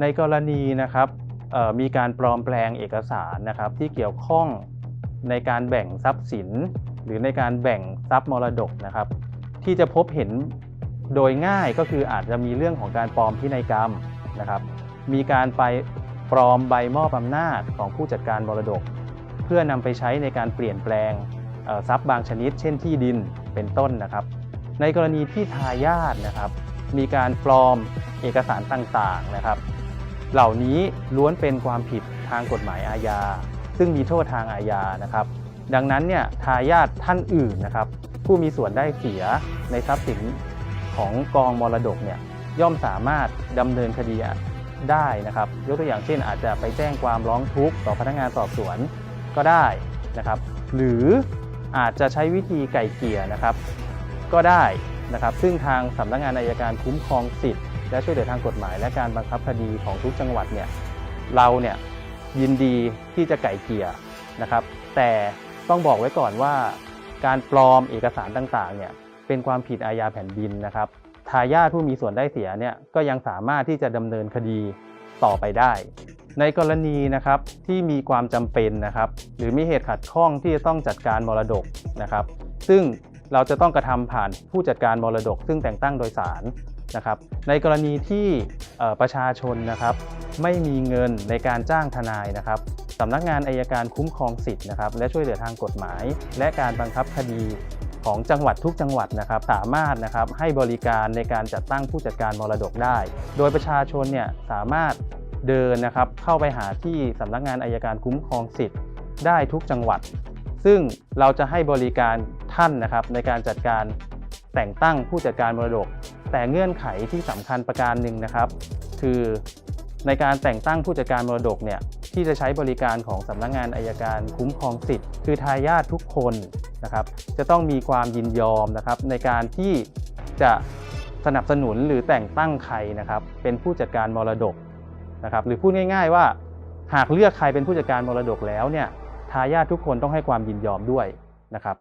ในกรณีนะครับมีการปลอมแปลงเอกสารนะครับที่เกี่ยวข้องในการแบ่งทรัพย์สิน หรือในการแบ่งทรัพย์มรดกนะครับ ที่จะพบเห็นโดยง่ายก็คืออาจจะมีเรื่องของการปลอมพินัยกรรมนะครับ มีการไปปลอมใบมอบอำนาจของผู้จัดการมรดก เพื่อนำไปใช้ในการเปลี่ยนแปลงทรัพย์บางชนิด เช่นที่ดินเป็นต้นนะครับ ในกรณีที่ทายาทนะครับ มีการปลอมเอกสารต่างๆนะครับ เหล่านี้ล้วนเป็นความผิดทางกฎหมายอาญา ซึ่งมีโทษทางอาญานะครับ ดังนั้นเนี่ยทายาทท่านอื่นนะครับ ผู้มีส่วนได้เสียในทรัพย์สินของกองมรดกเนี่ยย่อมสามารถดำเนินคดีได้นะครับ ยกตัวอย่างเช่น อาจจะไปแจ้งความร้องทุกข์ต่อพนักงานสอบสวนก็ได้นะครับ หรืออาจจะใช้วิธีไก่เกี่ยนะครับ ก็ได้นะครับ ซึ่งทางสำนักงานอายการคุ้มครองสิทธิ์ และช่วยเหลือทางกฎหมาย และการบังคับคดีของทุกจังหวัดเนี่ยเราเนี่ยยินดีที่จะไก่เกี่ยนะครับ แต่ต้องบอกไว้ก่อนว่า การปลอมเอกสารต่างๆเนี่ยเป็นความผิดอาญาแผ่นดินนะครับทายาทผู้มีส่วนได้เสียเนี่ยก็ยังสามารถที่จะดำเนินคดีต่อไปได้ ในกรณีนะครับที่มีความจำเป็นนะครับ หรือมีเหตุขัดข้องที่จะต้องจัดการมรดกนะครับ ซึ่งเราจะต้องกระทำผ่านผู้จัดการมรดก ซึ่งแต่งตั้งโดยศาล นะครับในกรณีที่ประชาชนนะครับไม่มีเงินในการจ้างทนายนะครับสำนักงานอายการคุ้มครองสิทธิ์นะครับและช่วยเหลือทางกฎหมาย และการบังคับคดีของจังหวัดทุกจังหวัดนะครับสามารถนะครับให้บริการในการจัดตั้งผู้จัดการมรดกได้ โดยประชาชนเนี่ยสามารถเดินนะครับเข้าไปหาที่สำนักงานอายการคุ้มครองสิทธิ์ได้ทุกจังหวัด ซึ่งเราจะให้บริการท่านนะครับในการจัดการแต่งตั้งผู้จัดการมรดก แต่เงื่อนไขที่สำคัญประการหนึ่งนะครับ คือในการแต่งตั้งผู้จัดการมรดกเนี่ยที่จะใช้บริการของสำนักงานอายการคุ้มครองสิทธิ์คือทายาททุกคนนะครับ จะต้องมีความยินยอมนะครับ ในการที่จะสนับสนุนหรือแต่งตั้งใครนะครับ เป็นผู้จัดการมรดกนะครับ หรือพูดง่าย ๆ ว่า หากเลือกใครเป็นผู้จัดการมรดกแล้วเนี่ยทายาททุกคนต้องให้ความยินยอมด้วยนะครับ